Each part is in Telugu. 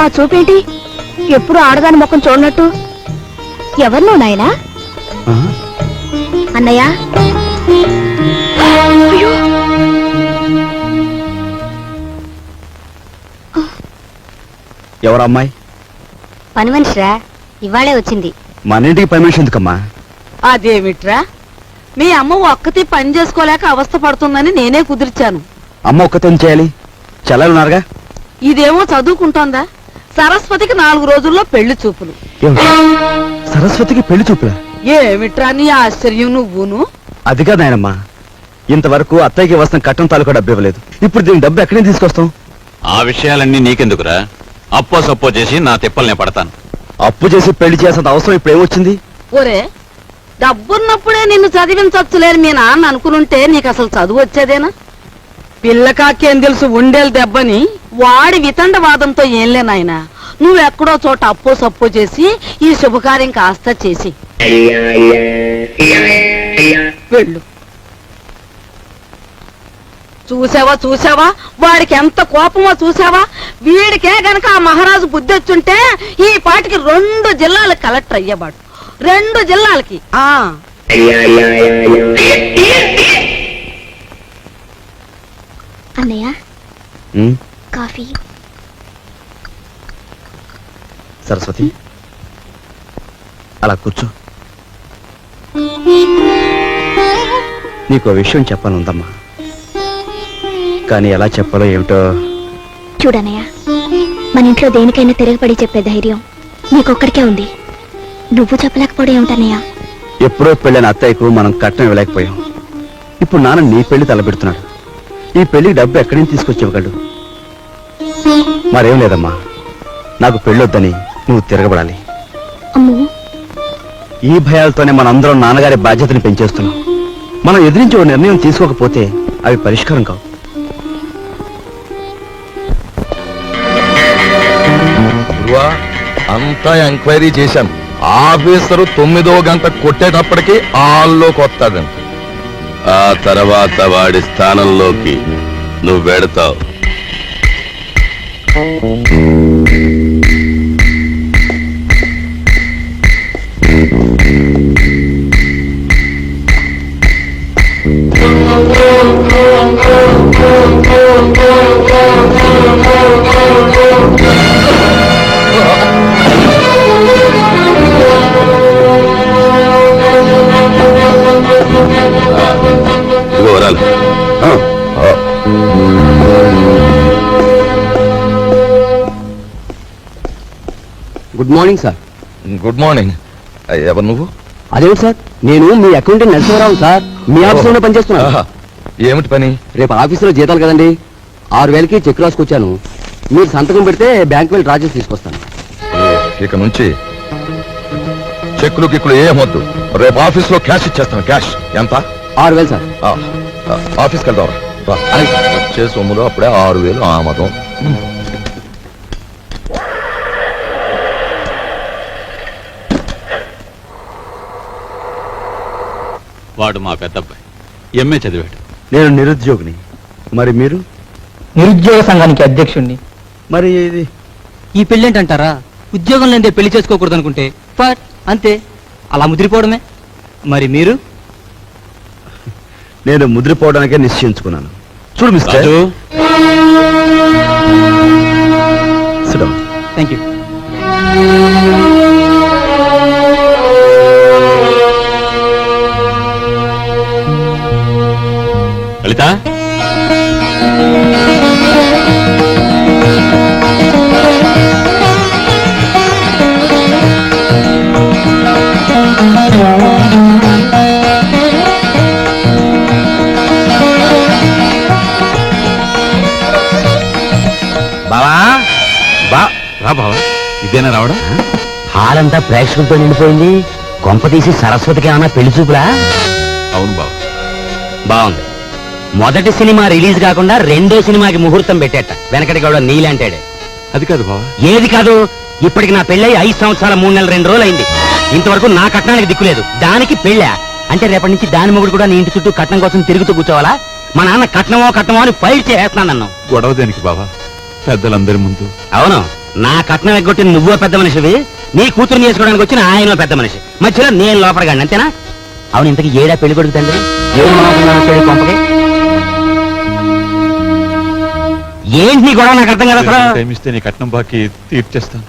ఆ చూపేంటి? ఎప్పుడు ఆడదాని ముఖం చూడనట్టు. ఎవరు నువ్వు నాయనా? అన్నయ్య! ఎవరు అమ్మాయి? పని మనిషిరా ఇవాళే వచ్చింది. మన ఇంటికి పర్మిషన్ ఎందుకమ్మా? అదేమిట్రా? మీ అమ్మ ఒక్కతి పని చేసుకోలేక అవస్థ పడుతుందని నేనే కుదిర్చాను. అమ్మ ఒక్కతే చేయాలి? చెల్లెలు ఉన్నారుగా ఇదేమో చదువుకుంటోందా? సరస్వతికి నాలుగు రోజుల్లో పెళ్ళి చూపులు? సరస్వతికి పెళ్ళి చూపులా? ఏమిట్రా నీ ఆశ్చర్యం నువ్వును? అది కాదు నాయనమ్మా. ఇంతవరకు అత్తయ్యకి వస్తున్న కట్టం తాలూకా డబ్బు ఇవ్వలేదు. ఇప్పుడు దీని డబ్బు ఎక్కడి నుంచి తీసుకొస్తాం? ఆ విషయాలన్నీ నీకెందుకురా? అప్పో సప్పో చేసి నా తిప్పల్నే పడతాను. అప్పు చేసి పెళ్ళి చేసేంత అవసరం ఇప్పుడు ఏమొచ్చింది? ఒరే డబ్బున్నప్పుడే నిన్ను చదివించచ్చులేని మీ నాన్న అనుకునుంటే నీకు అసలు చదువు వచ్చేదేనా? పిల్లకాకేం తెలుసు ఉండేలు దెబ్బని. వాడి వితండవాదంతో ఏంలే నాయనా. నువ్వెక్కడో చోట అప్పో సప్పు చేసి ఈ శుభకార్యం కాస్త చేసి. వెళ్ళు. చూసావా చూసావా? వాడికి ఎంత కోపమో చూసావా? వీడికే గనక ఆ మహారాజు బుద్ధి వచ్చుంటే ఈ పాటికి రెండు జిల్లాలకు కలెక్టర్ అయ్యేవాడు. రెండు జిల్లాలకి. ఆ. అన్నయ్య? కాఫీ. సరస్వతి? అలా కూర్చో. నీకు విషయం చెప్పాలని ఉందమ్మా కానీ ఎలా చెప్పాలో ఏమిటో? చూడన్నయ్య మన ఇంట్లో దేనికైనా తిరగబడి చెప్పే ధైర్యం నీకొక్కడికే ఉంది. నువ్వు చెప్పలేకపోవడం ఏమిటన్నయ్య? ఎప్పుడో పెళ్ళైన అత్తయ్యకు మనం కట్నం ఇవ్వలేకపోయాం. ఇప్పుడు నాన్న నీ పెళ్ళి తలపెడుతున్నాడు ఈ పెళ్ళికి డబ్బు ఎక్కడి నుంచి తీసుకొచ్చి ఇవ్వగలడు మరేం లేదమ్మా. నాకు పెళ్ళొద్దని నువ్వు తిరగబడాలి. అమ్మో. ఈ భయాలతోనే మనందరం నాన్నగారి బాధ్యతని పెంచేస్తున్నాం. మనం ఎదిరించి ఓ నిర్ణయం తీసుకోకపోతే అవి పరిష్కారం కావు. అంతా ఎంక్వైరీ చేశాను ఆఫీసరు తొమ్మిదో గంట కొట్టేటప్పటికి ఆల్లోకి వస్తాడంట. ఆ తర్వాత వాడి స్థానంలోకి నువ్వు వెడతావు. Oh, good morning sir. Good morning. ఎవరు నువ్వు? అదేమిటి సార్? నేను మీ అకౌంటెంట్ నరసింహరావు సార్. మీ ఆఫీసులోనే పనిచేస్తున్నాను. ఆహా, ఏమిటి పని? రేపు ఆఫీసులో జీతాలు కదండి. ఆరు వేలకి చెక్ రాసుకొచ్చాను. మీరు సంతకం పెడితే బ్యాంక్ వెళ్ళి డ్రా చేసి తీసుకొస్తాను ఇక నుంచి చెక్కులు గిక్కులు ఏమొద్దు రేపు ఆఫీస్లో క్యాష్ ఇచ్చేస్తాను క్యాష్. ఎంత? ఆరు వేలు సార్. ఆ, ఆ, ఆఫీస్కి వెళ్దాం రా. వచ్చే సొమ్ములు అప్పుడే ఆరు వేలు ఆమదం. వాడు మా పెద్దబ్బాయి. ఎంఏ చదివాడు. నేను నిరుద్యోగిని. మరి మీరు? నిరుద్యోగ సంఘానికి అధ్యక్షుణ్ణి. మరి ఇది? ఈ పెళ్ళేంటంటారా? ఉద్యోగం లేదే పెళ్ళి చేసుకోకూడదు అనుకుంటే అంతే. అలా ముదిరిపోవడమే. మరి మీరు? నేను ముద్రపోవడానికే నిశ్చయించుకున్నాను. చూడు mister. Raju. Sit down. Thank you Lalitha బావా? బా రా బావా. ఇదేనా రావడం? హాల్ అంతా ప్రేక్షకులతో నిండిపోయింది. కొంప తీసి సరస్వతికి ఏమన్నా పెళ్ళి చూపులా? అవును బావ. బాగుంది. మొదటి సినిమా రిలీజ్ కాకుండా రెండో సినిమాకి ముహూర్తం పెట్టేట. వెనకటి కూడా నీలంటాడు. అది కాదు బావా. ఏది కాదు? ఇప్పటికి నా పెళ్ళై ఐదు సంవత్సరాల మూడు నెలల రెండు రోజులు అయింది ఇంతవరకు నా కట్నానికి దిక్కులేదు దానికి పెళ్ళా? అంటే రేపటి నుంచి దాని మొగుడు కూడా నీ ఇంటి చుట్టూ కట్నం కోసం తిరుగుతూ కూర్చోవాలా? మా నాన్న కట్నమో కట్నమో అని ఫైట్ చేస్తున్నాను నన్ను. గొడవ దేనికి బావా? పెద్దలందరి ముందు. అవును. నా కట్నం ఎగ్గొట్టి నువ్వో పెద్ద మనిషివి నీ కూతురు చేసుకోవడానికి వచ్చిన ఆయన పెద్ద మనిషి. మధ్యలో నేను లోపడగాను అంతేనా? అవును ఇంతకి ఏడా పెళ్ళి కొడుకు తండ్రి? ఏం మాట్లాడుతున్నావు వచ్చాడు ఈ కొంపకి? ఏంటి నీ గొడవ నాకు అర్థం కదా అసలు? టైం ఇస్తే నీ కట్నం బాకీ తీర్చేస్తాను.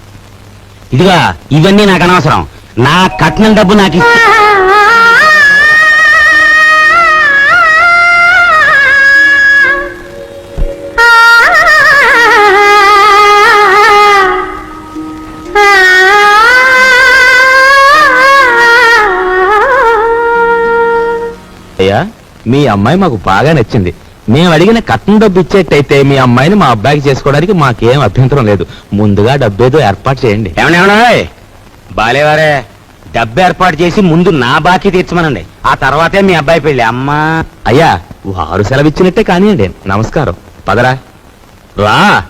ఇదిగా ఇవన్నీ నాకు అనవసరం. నా కట్నం డబ్బు నాకు ఇస్తే అయ్యా మీ అమ్మాయి మాకు బాగా నచ్చింది. మేము అడిగిన కట్నం డబ్బు ఇచ్చేట్టయితే మీ అమ్మాయిని మా అబ్బాయికి చేసుకోవడానికి మాకేం అభ్యంతరం లేదు. ముందుగా డబ్బేదో ఏర్పాటు చేయండి. ఏమన్నా బాలేవారే డబ్బు ఏర్పాటు చేసి ముందు నా బాకీ తీర్చమనండి. ఆ తర్వాతే మీ అబ్బాయి పెళ్ళి అమ్మా! అయ్యా వారు సెలవిచ్చినట్టే కానివ్వండి నమస్కారం. పదరా. రా!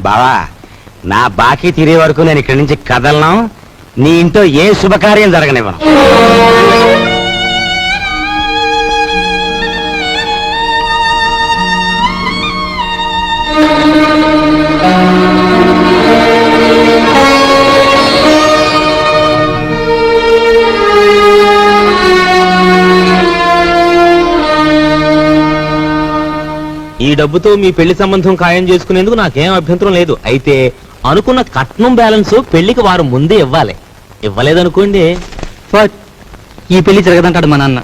బావా నా బాకీ తీరే వరకు నేను ఇక్కడి నుంచి కదలను. నీ ఇంట్లో ఏ శుభకార్యం జరగనివ్వను. ఈ డబ్బుతో మీ పెళ్ళి సంబంధం ఖాయం చేసుకునేందుకు నాకేం అభ్యంతరం లేదు. అయితే అనుకున్న కట్నం బ్యాలెన్స్ పెళ్ళికి వారు ముందే ఇవ్వాలి. ఇవ్వలేదనుకోండి. ఫట్. ఈ పెళ్ళి జరగదంటాడు మా నాన్న.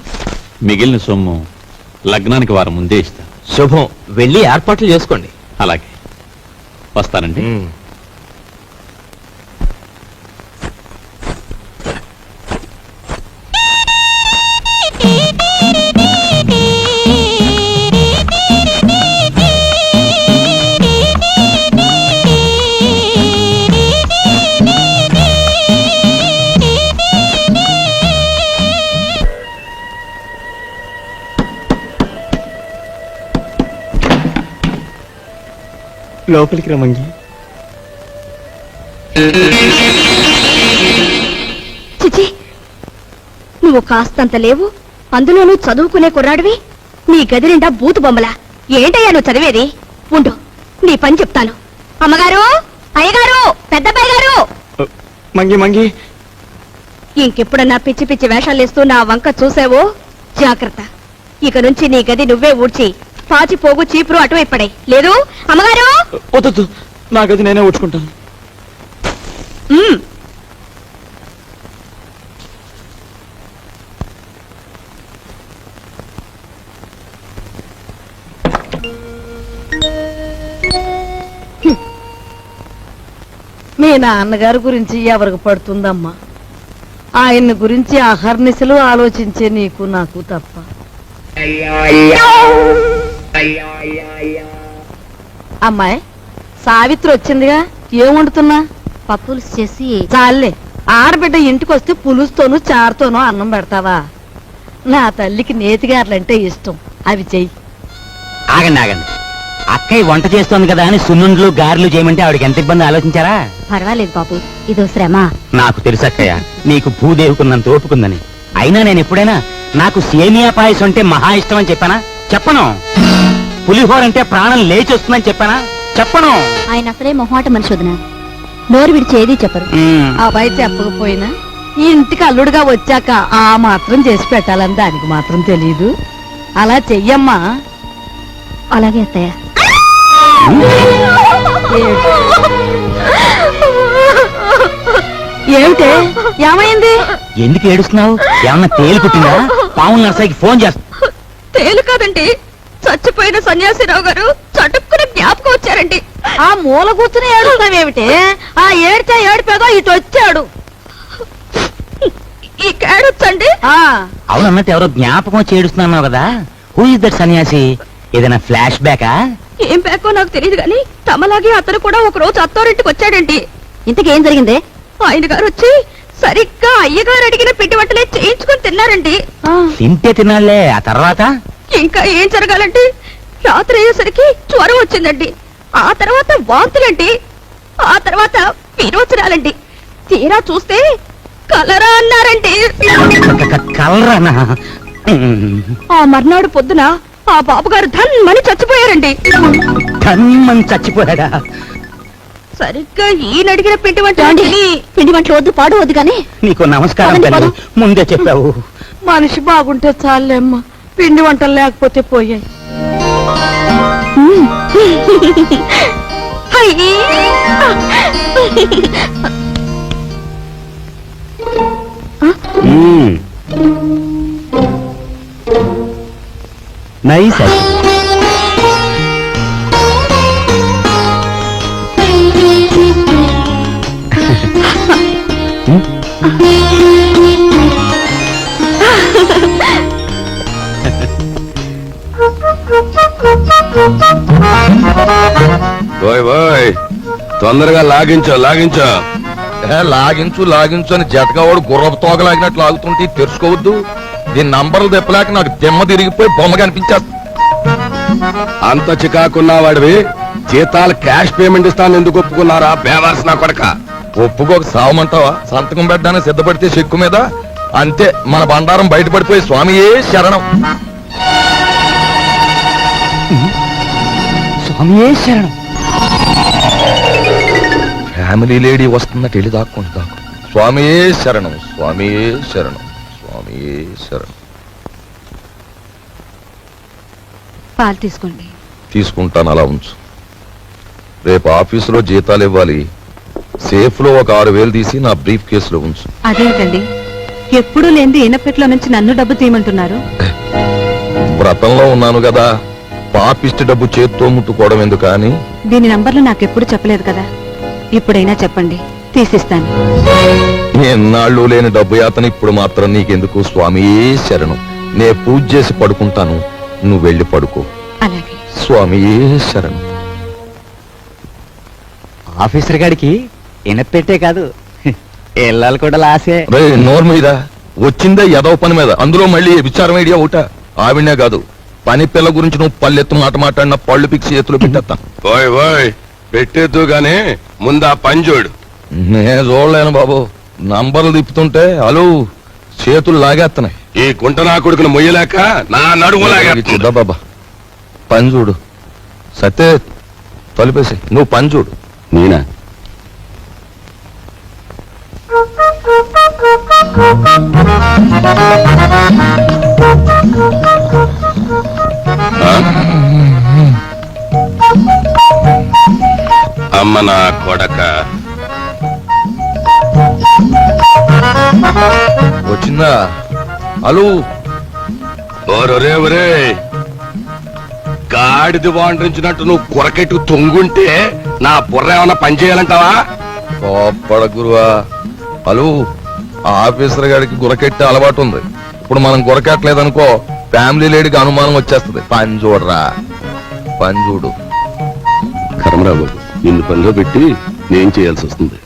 మిగిలిన సొమ్ము లగ్నానికి వారం ముందే ఇస్తా. శుభం. వెళ్ళి ఏర్పాట్లు చేసుకోండి. అలాగే. వస్తానండి. లోపలికి రమంగి చిచి నువ్వు కాస్తంత లేవు అందులోనూ చదువుకునే కుర్రాడివి? నీ గది నిండా బూతు బొమ్మలా. ఏంటయ్యా నువ్వు చదివేది? ఉండు నీ పని చెప్తాను. అమ్మగారు అయ్యగారు పెద్దబ్బాయి గారు! మంగి మంగి. ఇంకెప్పుడన్నా పిచ్చి పిచ్చి వేషాలేస్తూ నా వంక చూసావో? జాగ్రత్త. ఇక నుంచి నీ గది నువ్వే ఊడ్చి పాచి పోగు చీపురు పడే లేదు? అమ్మగారు? వద్దు నా గది నేనే ఉట్టుకుంటాను ఉమ్. మీ నాన్నగారి గురించి ఎవరికి పడుతుందమ్మా? ఆయన్ని గురించి అహర్నిశలు ఆలోచించే నీకు నాకు తప్ప. అమ్మాయి సావిత్రి వచ్చిందిగా? ఏం వండుతున్నా? పప్పులు చేసి చాలే ఆడబిడ్డ ఇంటికి వస్తే పులుసుతోనూ చారుతోనూ అన్నం పెడతావా? నా తల్లికి నేతిగారులంటే ఇష్టం. అవి చెయ్యి. ఆగండి ఆగండి. అక్కయ్య వంట చేస్తోంది కదా అని సున్నుండ్లు గారెలు చేయమంటే ఆవిడకి ఎంత ఇబ్బంది ఆలోచించారా? పర్వాలేదు బాబు ఇదో శ్రమ. నాకు తెలుసు అక్కయ్య నీకు భూదేవుకున్నంత ఓపుకుందని అయినా నేను ఎప్పుడైనా నాకు సేమియా పాయసం అంటే మహా ఇష్టం అని చెప్పానా? చెప్పను. పులిహోర అంటే ప్రాణం లేచి వస్తుందని చెప్పానా? చెప్పను. ఆయన అసలే మొహమాట మనిషి వదిన. నోరు విడిచి ఏది చెప్పరు. అబ్బాయి చెప్పకపోయినా ఈ ఇంటికి అల్లుడుగా వచ్చాక ఆ మాత్రం చేసి పెట్టాలని దానికి మాత్రం తెలియదు అలా చెయ్యమ్మా. అలాగే అత్తయ్య. ఏమిటే? ఏమైంది? ఎందుకు ఏడుస్తున్నావు? ఏమన్నా తేలు కుట్టిందా పావుల నర్సయ్యకి ఫోన్ చేస్తా. తేలు కాదండి. చచ్చిపోయిన సన్యాసిరావు గారు చటుక్కున జ్ఞాపకం వచ్చారండి. ఆ మూల కూర్చుని ఏడుస్తావేమిటే ఆ ఏడితే ఏడిపేదో ఇటు వచ్చాడు. ఈ కేడొచ్చండి ఆ. అవును అన్నట్టు ఎవరో జ్ఞాపకం వచ్చి ఏడుస్తున్నావు కదా. హూ ఇస్ దట్ సన్యాసి? ఏదైనా ఫ్లాష్ బ్యాకా? ఏం బ్యాకో నాకు తెలియదు కానీ తమలాగే అతను కూడా ఒక రోజు అత్తారింటికి వచ్చాడండి. ఇంతకేం జరిగిందే? ఆయన గారు వచ్చి సరిగ్గా అయ్యగారు అడిగిన పిండి వంటలే చేయించుకొని తిన్నారండి. తింటే తినాలే ఆ తర్వాత? ఇంకా ఏం జరగాలండి? రాత్రి అయ్యేసరికి జ్వరం వచ్చిందండి. ఆ తర్వాత వాంతులండి. ఆ తర్వాత విరోచనాలండి. తీరా చూస్తే కలరా అన్నారండి. కలరానా? ఆ మర్నాడు పొద్దున ఆ బాబుగారు ధన్మని చచ్చిపోయారండి. కన్మని చచ్చిపోయాడా? సరిగ్గా ఈయన అడిగిన పిండి వంట పిండి వంటలు వద్దు పాడు వద్దు కానీ నీకు నమస్కారం. ముందే చెప్పావు. మనిషి బాగుంటే చాలేమ్మా. పిండి వంటలు లేకపోతే పోయాయి. నైస్. తొందరగా లాగించో లాగించో. ఏ, లాగించు లాగించు అని జతకావాడు గుర్రపు తోక లాగినట్లు లాగుతుంటే తెరుచుకోవద్దు దీని నంబర్లు తెప్పలేక నాకు దెమ్మ తిరిగిపోయి బొమ్మ కనిపించేస్తా. అంత చికాకున్నవాడివి జీతాలు క్యాష్ పేమెంట్ ఇస్తాను ఎందుకు ఒప్పుకున్నారా? బేవర్స్ నా కొడక. ఒప్పుకోక సావమంటావా? సంతకం పెట్టడానికి సిద్ధపడితే చెక్కు మీద? అంతే మన బండారం బయటపడిపోయి స్వామియే శరణం. స్వామియే శరణం. ఫ్యామిలీ లేడీ వస్తున్నట్టు వెళ్ళి దాక్కుంటు దాక్కు. స్వామియే శరణం స్వామియే శరణం స్వామియే శరణం. పాలు తీసుకోండి. తీసుకుంటాను అలా ఉంచు. రేపు ఆఫీసులో జీతాలు ఇవ్వాలి. సేఫ్లో ఒక ఆరు వేలు తీసి నా బ్రీఫ్ కేసులో ఉంచు. అదేంటండి? ఎప్పుడూ లేని ఇనపెట్లో నుంచి నన్ను డబ్బు తీయమంటున్నారు? వ్రతంలో ఉన్నాను కదా. పాపిష్టి డబ్బు చేత్తో ముట్టుకోవడం ఎందుకు అని దీని నంబర్లు నాకెప్పుడు చెప్పలేదు కదా. ఇప్పుడైనా చెప్పండి. తీసిస్తాను. ఎన్నాళ్ళు లేని డబ్బు యాతన ఇప్పుడు మాత్రం నీకెందుకు స్వామియే శరణం. నే పూజ చేసి పడుకుంటాను. నువ్వు వెళ్ళి పడుకో. అలాగే. స్వామియే శరణం. ఆఫీసర్ గారికి ఇనపెట్టే కాదు. ఇళ్ళాలు కూడా లాసే. రే నోరు మీద. వచ్చిందే ఎదవ పని మీద. అందులో మళ్ళీ విచారం ఐడియా ఒకట ఆవిడనే కాదు. పని పిల్ల గురించి నువ్వు పల్లెత్తు మాట మాట్లాడిన పళ్ళు పిక్సి చేతిలో పెట్టేస్తాను ఓయ్ ఓయ్ పెట్టేద్దు గాని ముందు ఆ పని చూడు నేను చూడలేను బాబు. నంబర్లు తిప్పుతుంటే హలో చేతులు లాగేస్తున్నాయి ఈ గుంట నా కొడుకును మొయ్యలేక నా నడుము చిద్దా బాబా. పని చూడు సత్తే తలుపేసి నువ్వు పని చూడు నేనా అమ్మ నా కొడక వచ్చిందా హలో. ఓరొరే ఒరే గాడిది వాండ్రించినట్టు నువ్వు కొరకెట్టు తొంగుంటే నా బుర్ర ఏమన్నా పని చేయాలంటావా? కోప్పడ గురువా. హలో ఆ ఆఫీసర్ గారికి గురకెట్టే అలవాటు ఉంది. ఇప్పుడు మనం గురకెట్టలేదనుకో ఫ్యామిలీ లేడీకి అనుమానం వచ్చేస్తుంది. పని చూడరా. పని చూడు. కర్మరా బాబు. నిన్ను పనిలో పెట్టి నేను చేయాల్సి వస్తుంది.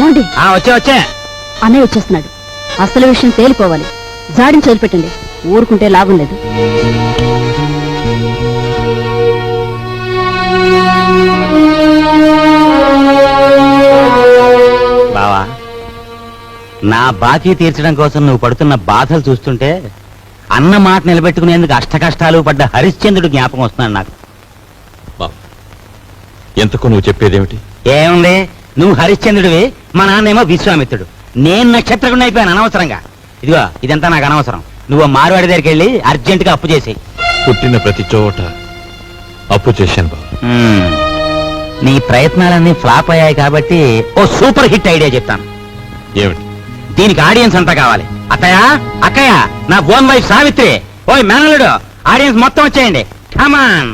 ఏమండి? ఆ వచ్చే వచ్చే. అన్నయ్య వచ్చేస్తున్నాడు. అసలు విషయం తేలిపోవాలి. జాడిని వదిలిపెట్టండి ఊరుకుంటే లాభం లేదు. బావా నా బాకీ తీర్చడం కోసం నువ్వు పడుతున్న బాధలు చూస్తుంటే అన్న మాట నిలబెట్టుకునేందుకు అష్ట కష్టాలు పడ్డ హరిశ్చంద్రుడు జ్ఞాపకం వస్తున్నాడు నాకు. ఎంతకు నువ్వు చెప్పేదేమిటి? ఏముంది? నువ్వు హరిశ్చంద్రుడివి మా నాన్నేమో విశ్వామిత్రుడు. నేను నక్షత్రకుండా అయిపోయాను అనవసరంగా. ఇదిగో ఇదంతా నాకు అనవసరం. నువ్వు మారువాడి దగ్గరికి వెళ్ళి అర్జెంటుగా అప్పు చేసేయి. పుట్టిన ప్రతి చోట అప్పు చేశాను మ్మ్. నీ ప్రయత్నాలన్నీ ఫ్లాప్ అయ్యాయి కాబట్టి ఓ సూపర్ హిట్ ఐడియా చెప్తాను. ఏమిటి? దీనికి ఆడియన్స్ అంతా కావాలి. అత్తయ్య? అక్కయ్య? నా ఓన్ వైఫ్ సావిత్రి. ఓయ్ మేనలుడు ఆడియన్స్ మొత్తం వచ్చేయండి. కమాన్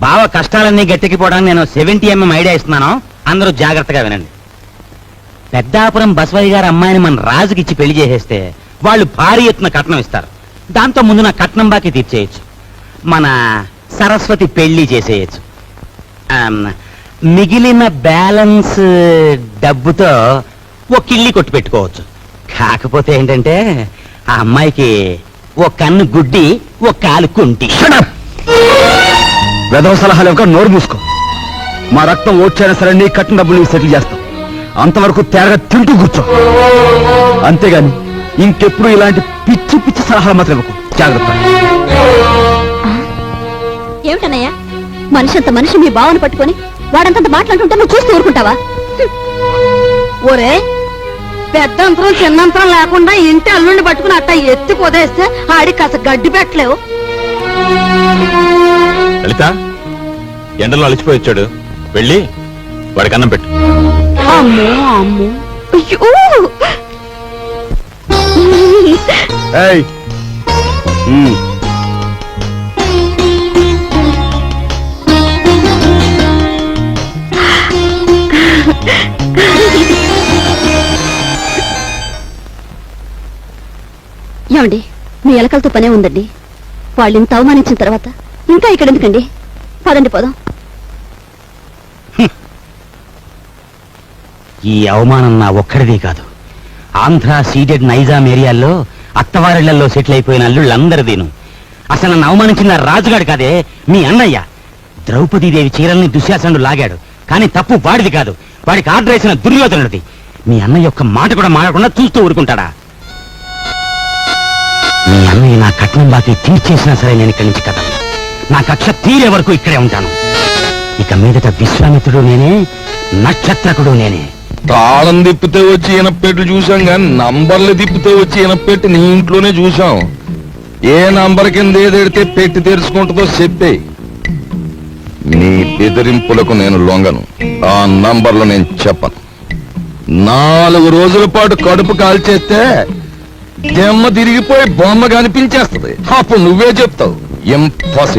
బావ కష్టాలన్నీ గట్టెక్కిపోవడానికి నేను సెవెంటీ ఎంఎం ఐడియా ఇస్తున్నాను. అందరూ జాగ్రత్తగా వినండి. పెద్దాపురం బసవయ్య గారి అమ్మాయిని మన రాజుకి ఇచ్చి పెళ్ళి చేసేస్తే వాళ్ళు భారీ ఎత్తున కట్నం ఇస్తారు. దాంతో ముందు నా కట్నం బాకీ తీర్చేయచ్చు. మన సరస్వతి పెళ్ళి చేసేయచ్చు. మిగిలిన బ్యాలెన్స్ డబ్బుతో ఓ కిళ్ళి కొట్టు పెట్టుకోవచ్చు. కాకపోతే ఏంటంటే ఆ అమ్మాయికి ఓ కన్ను గుడ్డి ఓ కాలు కుంటి. వెధవ సలహాలు ఇవ్వక నోరు మూసుకో. మా రక్తం ఓడ్చైనా సరే నీ కట్టిన డబ్బులు నీకు సెటిల్ చేస్తాం. అంతవరకు తేరగా తింటూ కూర్చో. అంతేగాని ఇంకెప్పుడు ఇలాంటి పిచ్చి పిచ్చి సలహాలు మాత్రం ఇవ్వకు. జాగ్రత్త. ఏమిటన్నయ్యా? మనిషి అంత మనిషి మీ బావను పట్టుకొని వాడంతంత మాట్లాడుతుంటే నువ్వు చూస్తూ ఊరుకుంటావా? ఒరే పెద్దంతరం చిన్నంతరం లేకుండా ఇంటి అల్లుండి పట్టుకుని అట్ట ఎత్తి పొదేస్తే ఆడికి కాస్త గడ్డి పెట్టలేవు. లలిత ఎండలో అలసిపోయి వచ్చాడు. వెళ్ళి వాడికి అన్నం పెట్టు. అమ్మో అమ్మో. అయ్యో! ఏయ్! ఏమండి? మీ ఎలకలతో పనే ఉందండి. వాళ్ళు ఇంత అవమానించిన తర్వాత ఇంకా ఇక్కడ ఎందుకండి పదండి పోదాం. ఈ అవమానం నా ఒక్కడిదే కాదు. ఆంధ్ర సీడెడ్ నైజాం ఏరియాల్లో అత్తవారిళ్ళలో సెటిల్ అయిపోయిన అల్లుళ్ళందరిదీను. అసలు నన్ను అవమానించిన రాజుగాడు కాదే మీ అన్నయ్య. ద్రౌపదీదేవి చీరల్ని దుశ్శాసనుడు లాగాడు. కానీ తప్పు వాడిది కాదు. వాడికి ఆర్డర్ వేసిన దుర్యోధనుడిది. మీ అన్నయ్య యొక్క మాట కూడా మాడకుండా చూస్తూ ఊరుకుంటాడా? మీ అన్నయ్య నా కట్నం బాకీ తీర్చేసినా సరే నేను ఇక్కడి నుంచి కదలను. నా కక్ష తీరే వరకు ఇక్కడే ఉంటాను. ఇక మీదట విశ్వామిత్రుడు నేనే నక్షత్రకుడు నేనే. తాళం తిప్పితే వచ్చి ఇనపెట్టి చూసాం కానీ నంబర్లు తిప్పితే వచ్చి ఇనపెట్టి నీ ఇంట్లోనే చూసాం ఏ నంబర్ కింద ఏదెడితే పెట్టి తెరుచుకుంటుందో చెప్పే. నీ బెదిరింపులకు నేను లొంగను. ఆ నంబర్లు నేను చెప్పను. నాలుగు రోజుల పాటు కడుపు కాల్చేస్తే జమ్మ తిరిగిపోయి బొమ్మ కనిపించేస్తుంది. అప్పుడు నువ్వే చెప్తావు. ఇంపాసిబుల్